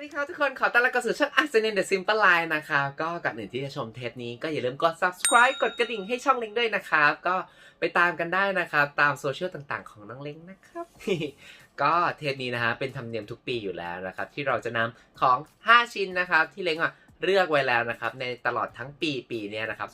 วัสดีครับทุกคนขอต้อนรับกสู่ช่อง a r s e n a l The Simple Line นะครับก็ก่อนอื่นที่จะชมเทปนี้ก็อย่าลืมกด subscribe กดกระดิ่งให้ช่องเล้งด้วยนะครับ ก็ไปตามกันได้นะครับ ตามโซเชียลต่างๆของน้องเล้งนะครับ ก็เทปนี้นะฮะเป็นธรรมเนียมทุกปีอยู่แล้วนะครับ ที่เราจะนำของ 5 ชิ้นนะครับ ที่เล้งอะ เลือกไว้แล้วนะครับในตลอดทั้งปีปีเนี้ยนะครับ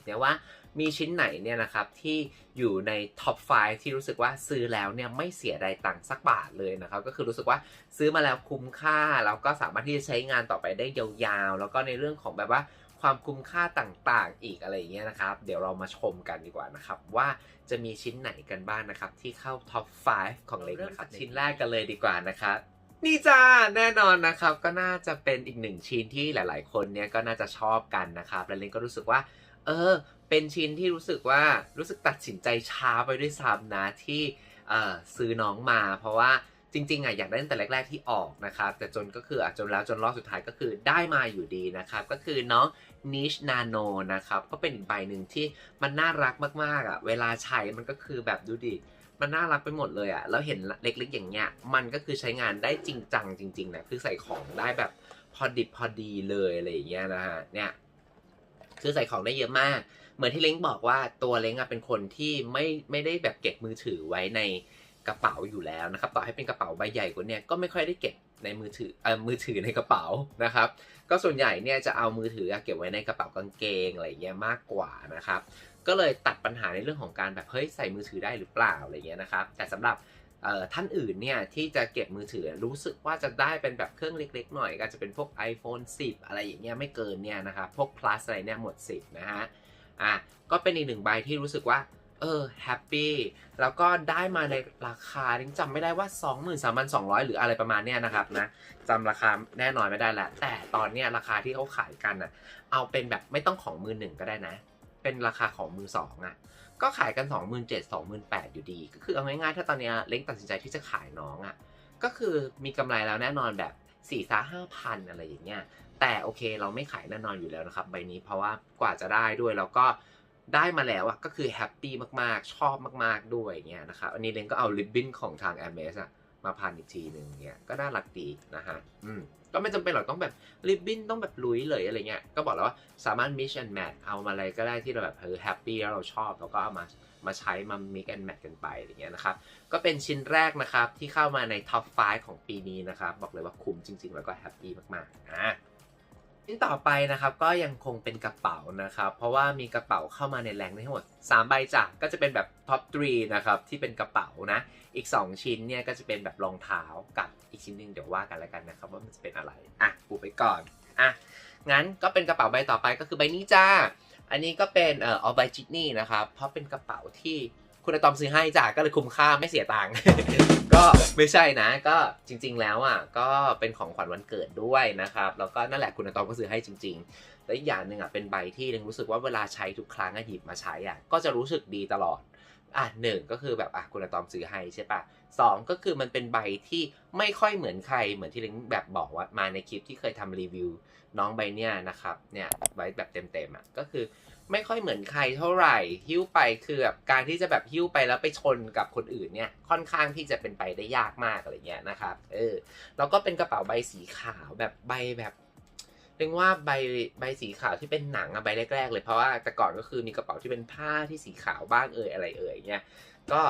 2020 เนี่ยว่ามีชิ้นไหนเนี่ยนะครับที่อยู่ในท็อป 5 ที่รู้สึกว่าซื้อแล้วเนี่ยไม่เสียดายตังค์สักบาทเลยนะครับ ก็คือรู้สึกว่าซื้อมาแล้วคุ้มค่า แล้วก็สามารถที่จะใช้งานต่อไปได้ยาวๆ แล้วก็ในเรื่องของแบบว่าความคุ้มค่าต่างๆ อีกอะไรอย่างเงี้ยนะครับ เดี๋ยวเรามาชมกันดีกว่านะครับ ว่าจะมีชิ้นไหนกันบ้างนะครับ ที่เข้าท็อป 5 ของเล็กนะครับชิ้นแรกกันเลยดีกว่านะครับ นี่จ้าแน่นอนนะครับก็น่าจะเป็นอีกหนึ่งชิ้นที่หลาย ๆ คนเนี่ยก็น่าจะชอบกันนะครับและเล็กก็รู้สึกว่า เออ เป็นชิ้นที่รู้สึกว่ารู้สึกตัดสินใจช้าไปด้วยซ้ำนะที่เออซื้อน้องมา เพราะว่าจริง ๆอะอยากได้ตั้งแต่แรก ๆ ที่ออกนะครับ แต่จนก็คืออะจนแล้วจนรอบสุดท้ายก็คือได้มาอยู่ดีนะครับ ก็คือน้อง Niche Nano นะครับ ก็เป็นอีกใบหนึ่งที่มันน่ารักมากๆอะเวลาใช้มันก็คือแบบดูดิ มันน่ารักไปหมดเลยอะแล้วเห็นเล็กๆอย่างเงี้ย มันก็คือใช้งานได้จริงจังจริงๆนะคือใส่ของได้แบบพอดิบพอดีเลยอะไรอย่างเงี้ยนะฮะ เนี่ย คือใส่ของได้เยอะมาก เหมือนที่เล้งบอกว่าตัวเล้งอะเป็นคนที่ไม่ไม่ได้แบบเก็บมือถือไว้ในกระเป๋าอยู่แล้วนะครับ ต่อให้เป็นกระเป๋าใบใหญ่กว่านี้ก็ไม่ค่อยได้เก็บในมือถือเอ่อมือถือในกระเป๋านะครับ ก็ส่วนใหญ่เนี่ยจะเอามือถืออะเก็บไว้ในกระเป๋ากางเกงอะไรอย่างเงี้ยมากกว่านะครับ ก็เลยตัดปัญหาในเรื่องของการแบบเฮ้ยใส่มือถือได้หรือเปล่าอะไรเงี้ยนะครับ แต่สำหรับท่านอื่นเนี่ยที่จะเก็บมือถือรู้สึกว่าจะได้เป็นแบบเครื่องเล็ก ๆ หน่อย ก็จะเป็นพวก iPhone 10 อะไรอย่างเงี้ยไม่เกินเนี่ยนะครับพวก plus อะไรเนี่ยหมด 10 นะฮะอะก็เป็นอีกหนึ่งใบที่รู้สึกว่าเออแฮปปี้แล้วก็ได้มาในราคาที่จำไม่ได้ว่า 23,200 หรืออะไรประมาณเนี้ยนะครับนะจำราคาแน่นอนไม่ได้แหละแต่ตอนเนี้ยราคาที่เขาขายกันอะเอาเป็นแบบไม่ต้องของมือหนึ่งก็ได้นะ เป็นราคาของมือสองอะก็ขายกัน 2 7 0 0 0 2 8 0 0อยู่ดี ก็คือเอาง่ายๆถ้าตอนนี้เล้งตัดสินใจที่จะขายน้องอะก็คือมีกำไรแล้วแน่นอนแบบ4ี่สาห้าพันอะไรอย่างเงี้ยแต่โอเคเราไม่ขายแน่นอนอยู่แล้วนะครับใบนี้เพราะว่ากว่าจะได้ด้วยแล้วก็ได้มาแล้วอะก็คือแฮปปี้มากๆ ชอบมากๆด้วยเงี้ยนะครับอันนี้เล้งก็เอาริบบิ้นของทาง a อ m e s อะมาพันอีกทีหนึ่งเงี้ยก็น่ารักดีนะฮะอืม ก็ไม่จำเป็นหรอกต้องแบบริบบิ้นต้องแบบลุยเลยอะไรเงี้ยก็บอกแล้วว่าสามารถ mix and match เอามาอะไรก็ได้ที่เราแบบเออแฮปปี้แล้วเราชอบแล้วก็เอามามาใช้มา mix and match กันไปอะไรเงี้ยนะครับก็เป็นชิ้นแรกนะครับที่เข้ามาใน top 5 ของปีนี้นะครับบอกเลยว่าคุ้มจริง ๆ แล้วก็แฮปปี้มากๆอะ ชิ้นต่อไปนะครับก็ยังคงเป็นกระเป๋านะครับ เพราะว่ามีกระเป๋าเข้ามาในแรงทั้งหมด 3 ใบจ้ะก็จะเป็นแบบ top 3นะครับที่เป็นกระเป๋านะ อีก 2 ชิ้นเนี่ยก็จะเป็นแบบรองเท้ากับอีกชิ้นหนึ่งเดี๋ยวว่ากันแล้วกันนะครับว่ามันจะเป็นอะไรอะปูไปก่อนอะงั้นก็เป็นกระเป๋าใบต่อไปก็คือใบนี้จ้าอันนี้ก็เป็นเอ่อออใบจิตนี่นะครับเพราะเป็นกระเป๋าที่ คุณอาตอมซื้อให้จ้าก็เลยคุ้มค่าไม่เสียตังค์ ก็ไม่ใช่นะ ก็จริง ๆ แล้วอะก็เป็นของขวัญวันเกิดด้วยนะครับแล้วก็นั่นแหละคุณอาตอมก็ซื้อให้จริง ๆ และอีกอย่างหนึ่งอะเป็นใบที่เรนรู้สึกว่าเวลาใช้ทุกครั้งอะหยิบมาใช้อะก็จะรู้สึกดีตลอดอะหนึ่งก็คือแบบอะคุณอาตอมซื้อให้ใช่ปะสองก็คือมันเป็นใบที่ไม่ค่อยเหมือนใครเหมือนที่เล้งแบบบอกว่ามาในคลิปที่เคยทำรีวิว น้องใบเนี้ยนะครับเนี่ยไว้แบบเต็มๆอะก็คือ ไม่ค่อยเหมือนใครเท่าไหร่ หิ้วไปคือแบบการที่จะแบบหิ้วไปแล้วไปชนกับคนอื่นเนี่ยค่อนข้างที่จะเป็นไปได้ยากมากอะไรเงี้ยนะครับ เออแล้วก็เป็นกระเป๋าใบสีขาวแบบใบแบบเรียกว่าใบใบสีขาวที่เป็นหนังอะใบแรกๆเลยเพราะว่าแต่ก่อนก็คือมีกระเป๋าที่เป็นผ้าที่สีขาวบ้างเอ่ยอะไรเอ่ยเนี่ยก็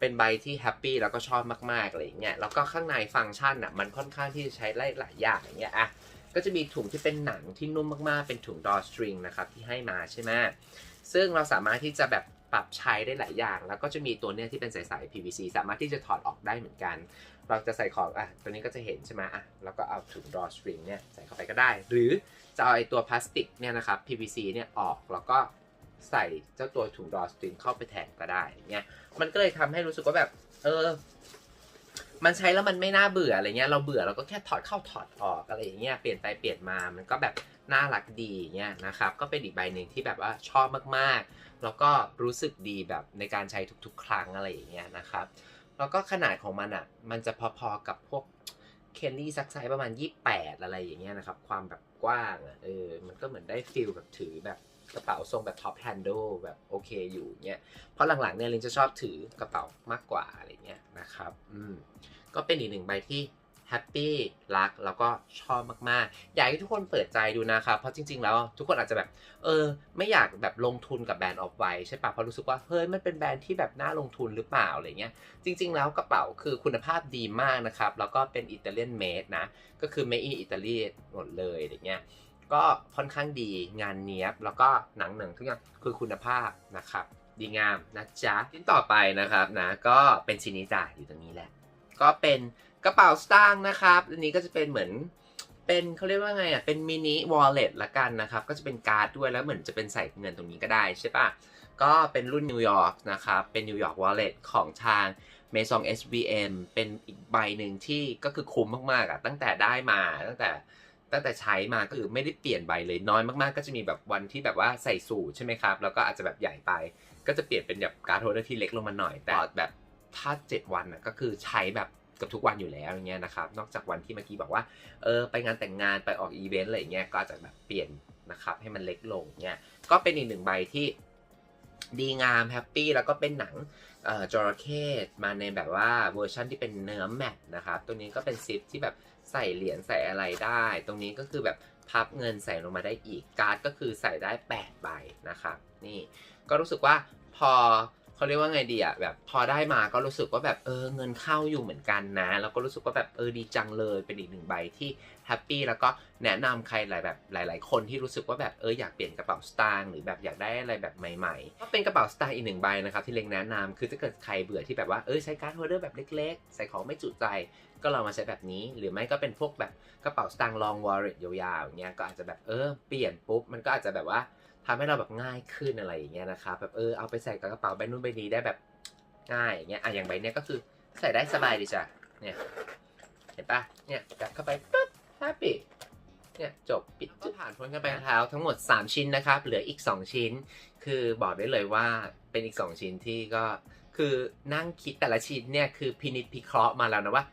เป็นใบที่แฮปปี้แล้วก็ชอบมากๆอะไรอย่างเงี้ยแล้วก็ข้างในฟังก์ชันอะมันค่อนข้างที่จะใช้ได้หลายอย่างอย่างเงี้ยอะ ก็จะมีถุงที่เป็นหนังที่นุ่มมากๆ เป็นถุงดอสตริงนะครับที่ให้มาใช่ไหมซึ่งเราสามารถที่จะแบบปรับใช้ได้หลายอย่าง แล้วก็จะมีตัวเนี้ยที่เป็นสายๆ PVC สามารถที่จะถอดออกได้เหมือนกัน เราจะใส่ของอะตัวนี้ก็จะเห็นใช่ไหมอะแล้วก็เอาถุงดอสตริงเนี่ยใส่เข้าไปก็ได้ หรือจะเอาไอ้ตัวพลาสติกเนี่ยนะครับ PVC เนี่ยออกแล้วก็ใส่เจ้าตัวถุงดอสตริงเข้าไปแทนก็ได้เงี้ยมันก็เลยทำให้รู้สึกว่าแบบเออ มันใช้แล้วมันไม่น่าเบื่ออะไรเงี้ยเราเบื่อเราก็แค่ถอดเข้าถอดออกอะไรอย่างเงี้ยเปลี่ยนไปเปลี่ยนมามันก็แบบน่ารักดีเงี้ยนะครับก็เป็นอีกใบหนึ่งที่แบบว่าชอบมากๆ แล้วก็รู้สึกดีแบบในการใช้ทุกๆ ครั้งอะไรอย่างเงี้ยนะครับแล้วก็ขนาดของมันอะมันจะพอๆกับพวกเคนลี่ซักไซส์ประมาณ 28 อะไรอย่างเงี้ยนะครับความแบบกว้างอะเออมันก็เหมือนได้ฟิลแบบถือแบบ กระเป๋าทรงแบบท็อปแฮนด์ลแบบโอเคอยู่เงี้ยเพราะหลังๆเนี่ยลินจะชอบถือกระเป๋ามากกว่าอะไรเงี้ยนะครับอืมก็เป็นอีกหนึ่งใบที่แแฮปปี้รักแล้วก็ชอบมากๆ อยากให้ทุกคนเปิดใจดูนะครับ เพราะจริง ๆ แล้วทุกคนอาจจะแบบ เออ ไม่อยากแบบลงทุนกับแบรนด์ออฟไวใช่ปะเพราะรู้สึกว่า เฮ้ย มันเป็นแบรนด์ที่แบบน่าลงทุนหรือเปล่าอะไรเงี้ย จริง ๆ แล้วกระเป๋าคือคุณภาพดีมากนะครับ แล้วก็เป็นอิตาเลียนเมดนะ ก็คือ made in Italy หมดเลยอะไรเงี้ย ก็ค่อนข้างดีงานเนี้ยบ แล้วก็หนังหนึ่งทุกอย่างคือคุณภาพนะครับ ดีงามนะจ๊ะชิ้นต่อไปนะครับนะก็เป็นชิ้นนี้จ้ะอยู่ตรงนี้แหละ ก็เป็นกระเป๋าสตางค์นะครับ อันนี้ก็จะเป็นเหมือนเป็นเขาเรียกว่าไงอะ เป็นมินิวอลเล็ตละกันนะครับ ก็จะเป็นการ์ดด้วยแล้วเหมือนจะเป็นใส่เงินตรงนี้ก็ได้ใช่ปะก็เป็นรุ่นนิวยอร์กนะครับ เป็นนิวยอร์กวอลเล็ตของทาง m a s o n SVM เป็นอีกใบหนึ่งที่ก็คือคุ้มมากๆอะตั้งแต่ได้มาตั้งแต่ ตั้งแต่ใช้มาก็คือไม่ได้เปลี่ยนใบเลยน้อยมากๆ ก็จะมีแบบวันที่แบบว่าใส่สูทใช่ไหมครับ แล้วก็อาจจะแบบใหญ่ไป ก็จะเปลี่ยนเป็นแบบการ์ดโฮลเดอร์ที่เล็กลงมาหน่อย แต่แบบถ้า 7 วันอะก็คือใช้แบบกับทุกวันอยู่แล้วอย่างเงี้ยนะครับ นอกจากวันที่เมื่อกี้บอกว่าเออไปงานแต่งงานไปออกอีเวนต์อะไรอย่างเงี้ยก็อาจจะแบบเปลี่ยนนะครับให้มันเล็กลงเงี้ยก็เป็นอีกหนึ่งใบที่ ดีงามแฮปปี้แล้วก็เป็นหนังเอ่อจระเข้มาในแบบว่าเวอร์ชันที่เป็นเนื้อแมทนะครับ ตัวนี้ก็เป็นซิปที่แบบใส่เหรียญใส่อะไรได้ ตรงนี้ก็คือแบบพับเงินใส่ลงมาได้อีกการ์ดก็คือใส่ได้ 8 ใบนะครับนี่ก็รู้สึกว่าพอ เขาเรียกว่าไงดีอะแบบพอได้มาก็รู้สึกว่าแบบเออเงินเข้าอยู่เหมือนกันนะ แล้วก็รู้สึกว่าแบบเออดีจังเลยเป็นอีกหนึ่งใบที่แฮปปี้แล้วก็แนะนำใครหลายแบบหลาย ๆ คนที่รู้สึกว่าแบบเอออยากเปลี่ยนกระเป๋าสตางค์หรือแบบอยากได้อะไรแบบใหม่ๆก็เป็นกระเป๋าสตางค์อีกหนึ่งใบนะครับที่เล็งแนะนำคือถ้าเกิดใครเบื่อที่แบบว่าเออใช้การ์ดโฮลเดอร์แบบเล็ก ๆ ใส่ของไม่จุใจก็ลองมาใช้แบบนี้ หรือไม่ก็เป็นพวกแบบกระเป๋าสตางค์ลองวอลเล็ตยาวๆอย่างเงี้ยก็อาจจะแบบเออเปลี่ยนปุ๊บมันก็อาจจะแบบว่า ทำให้เราแบบง่ายขึ้นอะไรอย่างเงี้ยนะครับแบบเออเอาไปใส่กับกระเป๋าใบนู้นใบนี้ได้แบบง่ายอย่างเงี้ยอะอย่างใบเนี้ยก็คือใส่ได้สบายดีจ้ะเนี่ยเห็นปะเนี่ยจับเข้าไปปึ๊บแฮปปี้เนี่ยจบปิดก็ผ่านพ้นกันไปแล้วทั้งหมด 3 ชิ้นนะครับ เหลืออีก 2 ชิ้น คือบอกได้เลยว่าเป็นอีก 2 ชิ้นที่ก็คือนั่งคิดแต่ละชิ้นเนี่ยคือพินิจพิเคราะห์มาแล้วนะว่า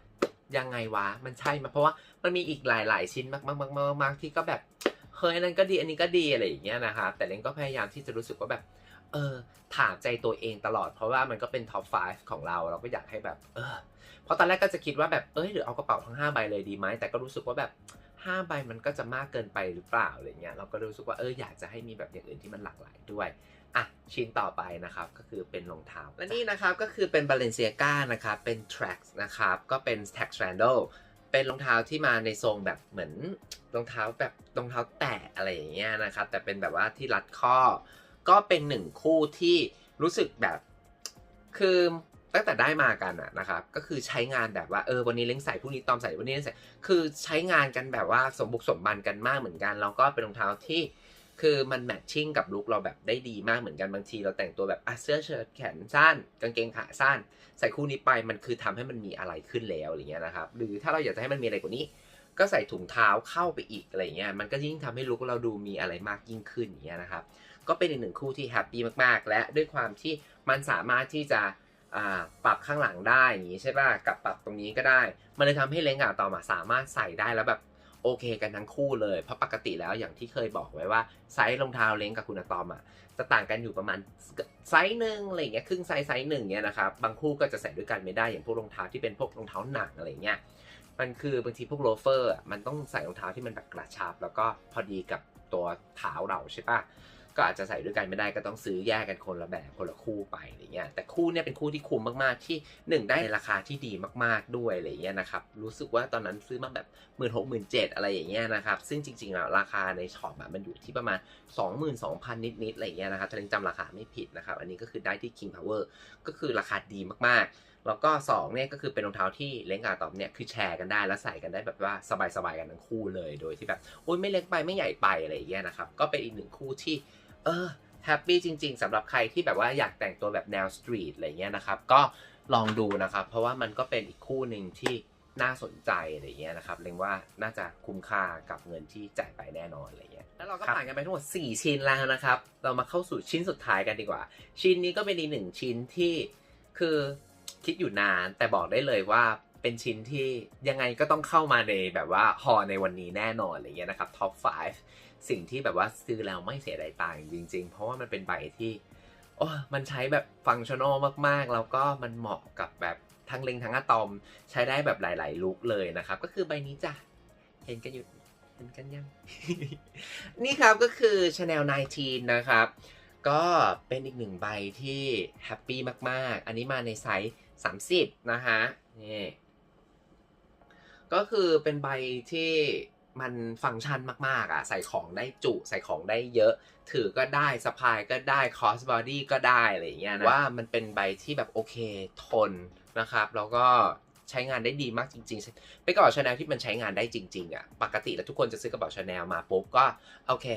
ยังไงวะ มันใช่ไหมเพราะว่ามันมีอีกหลาย ๆ ชิ้นมากๆๆๆๆที่ก็แบบ เฮ้ยอันนั้นก็ดีอันนี้ก็ดีอะไรอย่างเงี้ยนะครับแต่เล้งก็พยายามที่จะรู้สึกว่าแบบ เออถามใจตัวเองตลอด เพราะว่ามันก็เป็นท็อป 5 ของเรา เราก็อยากให้แบบ เออเพราะตอนแรกก็จะคิดว่าแบบเอ้ยหรือเอากระเป๋าทั้ง 5 ใบเลยดีไหมแต่ก็รู้สึกว่าแบบ5ใบมันก็จะมากเกินไปหรือเปล่าอะไรเงี้ยเราก็รู้สึกว่าเอออยากจะให้มีแบบอย่างอื่นที่มันหลากหลายด้วยอะชิ้นต่อไปนะครับก็คือเป็นรองเท้าและนี่นะครับก็คือเป็น Balenciaga นะครับเป็น Tracks นะครับก็เป็น Tag Sandal เป็นรองเท้าที่มาในทรงแบบเหมือนรองเท้าแบบรองเท้าแตะอะไรอย่างเงี้ยนะครับ แต่เป็นแบบว่าที่รัดข้อ ก็เป็นหนึ่งคู่ที่รู้สึกแบบคือตั้งแต่ได้มากันอะนะครับ ก็คือใช้งานแบบว่าเออวันนี้เล้งใส่พรุ่งนี้ตอมใส่วันนี้เล้งใส่คือใช้งานกันแบบว่าสมบุกสมบันกันมากเหมือนกันแล้วก็เป็นรองเท้าที่ คือมันแมทชิ่งกับลุคเราแบบได้ดีมากเหมือนกันบางที เราแต่งตัวแบบอะเสื้อเชิ้ตแขนสั้น กางเกงขาสั้น ใส่คู่นี้ไปมันคือทำให้มันมีอะไรขึ้นแล้วอะไรเงี้ยนะครับหรือถ้าเราอยากจะให้มันมีอะไรกว่านี้ ก็ใส่ถุงเท้าเข้าไปอีกอะไรเงี้ยมันก็ยิ่งทำให้ลุคเราดูมีอะไรมากยิ่งขึ้นอย่างเงี้ยนะครับก็เป็นอีกหนึ่งคู่ที่แฮปปี้มากๆ และด้วยความที่มันสามารถที่จะปรับข้างหลังได้อย่างนี้ใช่ป่ะกับปรับตรงนี้ก็ได้ มันเลยทำให้เลงกับตอมอะสามารถใส่ได้แล้วแบบ โอเคกันทั้งคู่เลย เพราะปกติแล้วอย่างที่เคยบอกไว้ว่าไซส์รองเท้าเล้งกับคุณอะตอมอะจะต่างกันอยู่ประมาณไซส์หนึ่งอะไรเงี้ยครึ่งไซส์ไซส์หนึ่งเนี้ยนะครับบางคู่ก็จะใส่ด้วยกันไม่ได้อย่างพวกรองเท้าที่เป็นพวกรองเท้าหนังอะไรเงี้ยมันคือบางทีพวกโลเฟอร์มันต้องใส่รองเท้าที่มันแบบกระชับ แล้วก็พอดีกับตัวเท้าเราใช่ปะ ก็อาจจะใส่ด้วยกันไม่ได้ก็ต้องซื้อแยกกันคนละแบบคนละคู่ไปอะไรเงี้ยแต่คู่เนี่ยเป็นคู่ที่คุ้มมากๆที่หนึ่งได้ในราคาที่ดีมากๆด้วยอะไรเงี้ยนะครับรู้สึกว่าตอนนั้นซื้อมาแบบหมื่นหกหมื่นเจ็ดอะไรอย่างเงี้ยนะครับซึ่งจริงๆแล้วราคาในช็อปมันอยู่ที่ประมาณ 22,000 นิดๆอะไรเงี้ยนะครับถ้าเล้งจำราคาไม่ผิดนะครับอันนี้ก็คือได้ที่ King Power ก็คือราคาดีมากๆแล้วก็2เนี่ยก็คือเป็นรองเท้าที่เล้งกับตอมเนี่ยคือแชร์กันได้แล้วใส่กันได้แบบว่าสบายๆกันทั้งคู่เลยโดยที่แบบโอ้ยไม่เล็กไปไม่ใหญ่ไปอะไรอย่างเงี้ยนะครับก็เป็นอีกหนึ่งคู่ที่ เออแฮปปี้จริงๆสำหรับใครที่แบบว่าอยากแต่งตัวแบบแนวสตรีทอะไรเงี้ยนะครับก็ลองดูนะครับ เพราะว่ามันก็เป็นอีกคู่หนึ่งที่น่าสนใจอะไรเงี้ยนะครับเรียกว่าน่าจะคุ้มค่ากับเงินที่จ่ายไปแน่นอนอะไรเงี้ยแล้วเราก็ผ่านกันไปทั้งหมด 4 ชิ้นแล้วนะครับ เรามาเข้าสู่ชิ้นสุดท้ายกันดีกว่า ชิ้นนี้ก็เป็นอีกหนึ่งชิ้นที่คือคิดอยู่นานแต่บอกได้เลยว่าเป็นชิ้นที่ยังไงก็ต้องเข้ามาในแบบว่าฮอในวันนี้แน่นอนอะไรเงี้ยนะครับท็อป 5 สิ่งที่แบบว่าซื้อแล้วไม่เสียดายตังค์จริง ๆ เพราะว่ามันเป็นใบที่โอ้มันใช้แบบฟังชั่นอลมากๆ แล้วก็มันเหมาะกับแบบทั้งเล็งทั้งอะตอม ใช้ได้แบบหลาย ๆ ลุคเลยนะครับ ก็คือใบนี้จ้ะ เห็นกันอยู่เห็นกันยัง นี่ครับก็คือ Chanel 19 นะครับ ก็เป็นอีกหนึ่งใบที่แฮปปี้มาก ๆ อันนี้มาในไซส์ 30 นะฮะนี่ก็คือเป็นใบที่ มันฟังก์ชันมาก ๆ อะ ใส่ของได้จุ ใส่ของได้เยอะ ถือก็ได้สะพายก็ได้คอสบอดี้ก็ได้อะไรอย่างเงี้ยนะว่ามันเป็นใบที่แบบโอเคทนนะครับ แล้วก็ใช้งานได้ดีมากจริงๆ เป็นกระเป๋าชาแนลที่มันใช้งานได้จริง ๆ อะ ปกติแล้วทุกคนจะซื้อกระเป๋าชาแนลมาปุ๊บก็โอเค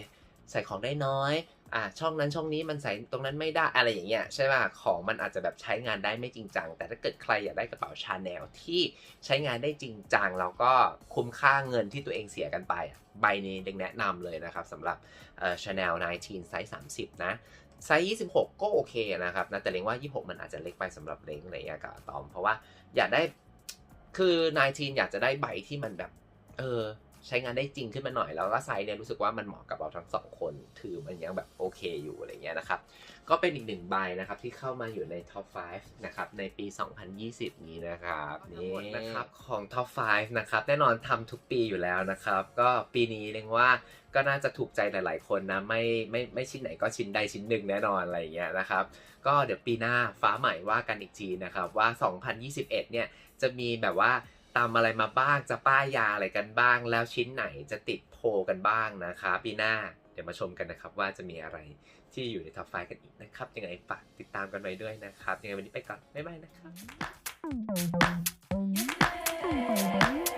ใส่ของได้น้อยอ่าช่องนั้นช่องนี้มันใส่ตรงนั้นไม่ได้อะไรอย่างเงี้ยใช่ป่ะของมันอาจจะแบบใช้งานได้ไม่จริงจัง แต่ถ้าเกิดใครอยากได้กระเป๋าชาแนลที่ใช้งานได้จริงจังแล้วก็คุ้มค่าเงินที่ตัวเองเสียกันไป ใบนี้เด็กแนะนำเลยนะครับสำหรับเอ่อ Chanel 19ไซส์30 นะไซส์26 ก็โอเคนะครับนะแต่เล็งว่า 26 มันอาจจะเล็กไปสำหรับเล็งอะไรอย่างเงี้ยกับตอม เพราะว่าอยากได้คือ 19 อยากจะได้ใบที่มันแบบ เออ ใช้งานได้จริงขึ้นมาหน่อยแล้วก็ไซส์เนี่ยรู้สึกว่ามันเหมาะกับเราทั้งสองคนถือมันยังแบบโอเคอยู่อะไรเงี้ยนะครับ ก็เป็นอีกหนึ่งใบนะครับที่เข้ามาอยู่ในท็อป 5 นะครับ ในปี 2020 นี้นะครับนี่นะครับของ Top 5นะครับแน่นอนทำทุกปีอยู่แล้วนะครับ ก็ปีนี้เรียกว่าก็น่าจะถูกใจหลาย ๆ คนนะไม่ไม่ไม่ชิ้นไหนก็ชิ้นใดชิ้นหนึ่งแน่นอนอะไรอย่างเงี้ยนะครับก็เดี๋ยวปีหน้าฟ้าใหม่ว่ากันอีกทีนะครับว่า 2021 เนี่ยจะมีแบบว่า ตามอะไรมาบ้างจะป้ายยาอะไรกันบ้าง แล้วชิ้นไหนจะติดโพกันบ้างนะคะ ปีหน้าเดี๋ยวมาชมกันนะครับ ว่าจะมีอะไรที่อยู่ในท็อปไฟกันอีกนะครับ ยังไงฝากติดตามกันไว้ด้วยนะครับ ยังไงวันนี้ไปก่อน บ๊ายบายนะครับ